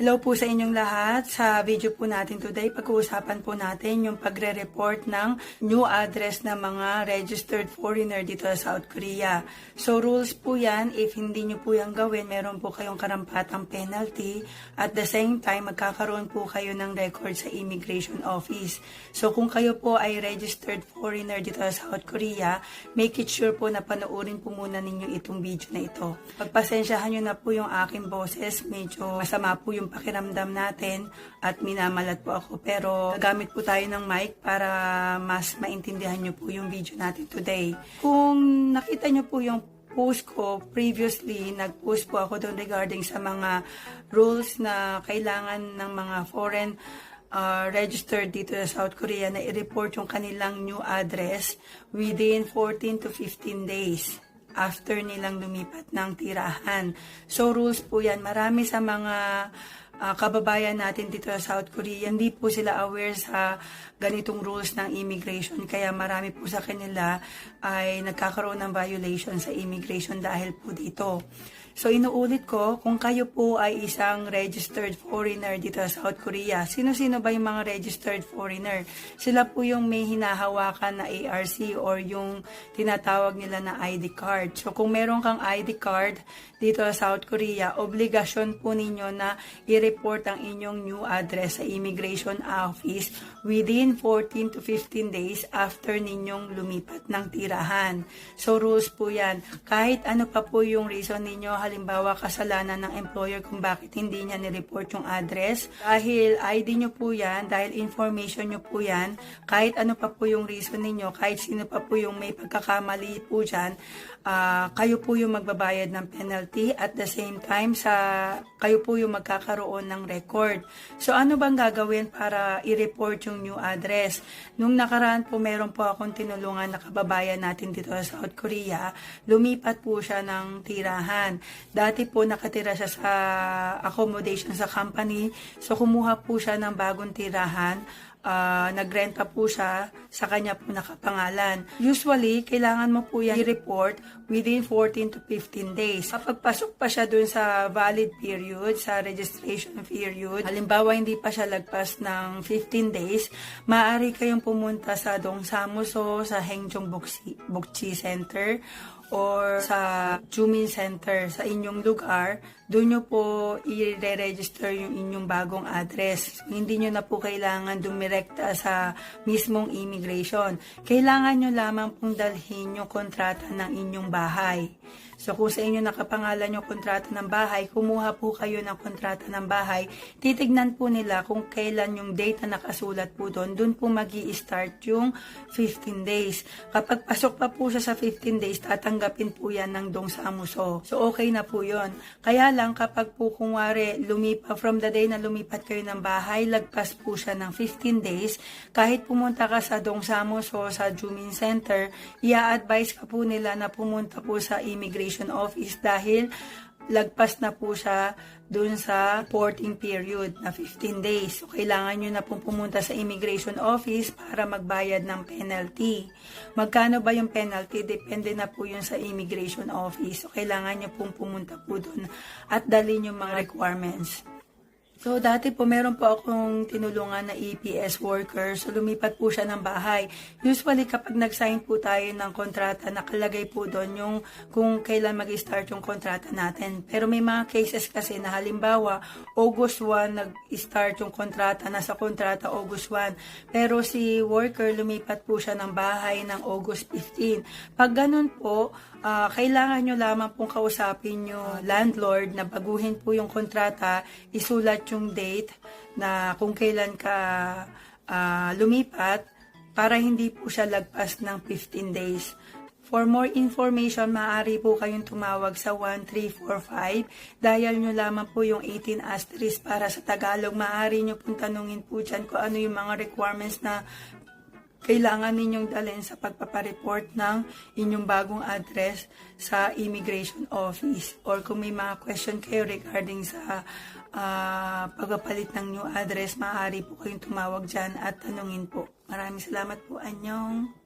Hello po sa inyong lahat. Sa video po natin today, pag-uusapan po natin yung pagre-report ng new address ng mga registered foreigner dito sa South Korea. So rules po yan, if hindi nyo po yan gawin, meron po kayong karampatang penalty. At the same time, magkakaroon po kayo ng record sa immigration office. So kung kayo po ay registered foreigner dito sa South Korea, make it sure po na panoorin po muna ninyo itong video na ito. Pagpasensyahan nyo na po yung aking boses, medyo masama po yung pakiramdam natin at minamalat po ako. Pero gamit po tayo ng mic para mas maintindihan nyo po yung video natin today. Kung nakita nyo po yung post ko previously, nag-post po ako doon regarding sa mga rules na kailangan ng mga foreign uh, registered dito sa South Korea na i-report yung kanilang new address within 14 to 15 days after nilang lumipat ng tirahan. So rules po yan. Marami sa mga ah, kababayan natin dito sa South Korea, hindi po sila aware sa ganitong rules ng immigration. Kaya marami po sa kanila ay nagkakaroon ng violation sa immigration dahil po dito. So inuulit ko, kung kayo po ay isang registered foreigner dito sa South Korea, sino-sino ba yung mga registered foreigner? Sila po yung may hinahawakan na ARC or yung tinatawag nila na ID card. So kung meron kang ID card dito sa South Korea, obligasyon po ninyo na i-report ang inyong new address sa immigration office within 14 to 15 days after ninyong lumipat ng tirahan. So rules po yan. Kahit ano pa po yung reason ninyo, halimbawa kasalanan ng employer kung bakit hindi niya nireport yung address. Dahil ID nyo po yan, dahil information nyo po yan, kahit ano pa po yung reason ninyo, kahit sino pa po yung may pagkakamali po dyan, ah, kayo po yung magbabayad ng penalty at the same time sa kayo po yung magkakaroon ng record. So ano bang gagawin para i-report yung new address? Nung nakaraan po meron po akong tinulungan na kababayan natin dito sa South Korea, lumipat po siya ng tirahan. Dati po nakatira siya sa accommodation sa company, so kumuha po siya ng bagong tirahan ah, nagrenta po siya sa kanya po nakapangalan. Usually, kailangan mo po yan i-report within 14 to 15 days. Kapag pasok pa siya dun sa valid period, sa registration period, halimbawa hindi pa siya lagpas ng 15 days, maaari kayong pumunta sa Dongsamuso, sa Hengjong Bukchi, Bukchi Center, or sa Jumin Center sa inyong lugar, doon nyo po i-register yung inyong bagong address. Hindi nyo na po kailangan dumirekta sa mismong immigration. Kailangan nyo lamang pong dalhin yung kontrata ng inyong bahay. So kung sa inyo nakapangalan yung kontrata ng bahay, kumuha po kayo ng kontrata ng bahay, titignan po nila kung kailan yung date na nakasulat po doon, doon po mag start yung 15 days. Kapag pasok pa po siya sa 15 days, tatanggapin po yan ng dong samuso. So okay na po yon. Kaya lang kapag po kung wari, lumipa, from the day na lumipat kayo ng bahay, lagpas po siya ng 15 days, kahit pumunta ka sa dong samuso, sa Jumin Center, i-advise ka po nila na pumunta po sa immigration office dahil lagpas na po siya dun sa reporting period na 15 days. So, kailangan nyo na pong pumunta sa immigration office para magbayad ng penalty. Magkano ba yung penalty? Depende na po yun sa immigration office. So, kailangan nyo pong pumunta po dun at dalhin yung mga requirements. So, dati po, meron po akong tinulungan na EPS worker. So, lumipat po siya ng bahay. Usually, kapag nag-sign po tayo ng kontrata, nakalagay po doon yung kung kailan mag-start yung kontrata natin. Pero may mga cases kasi na halimbawa, August 1 nag-start yung kontrata, nasa kontrata August 1. Pero si worker, lumipat po siya ng bahay ng August 15. Pag ganun po, ah, kailangan nyo lamang pong kausapin yung landlord na baguhin po yung kontrata, isulat yung date na kung kailan ka ah, lumipat para hindi po siya lagpas ng 15 days. For more information, maaari po kayong tumawag sa 1345. Dial nyo lamang po yung 18 asterisk para sa Tagalog. Maaari nyo pong tanungin po dyan kung ano yung mga requirements na kailangan ninyong dalhin sa pagpapareport ng inyong bagong address sa immigration office or kung may mga question kayo regarding sa ah, pagpapalit ng new address, maaari po kayong tumawag dyan at tanungin po. Maraming salamat po. Anyong.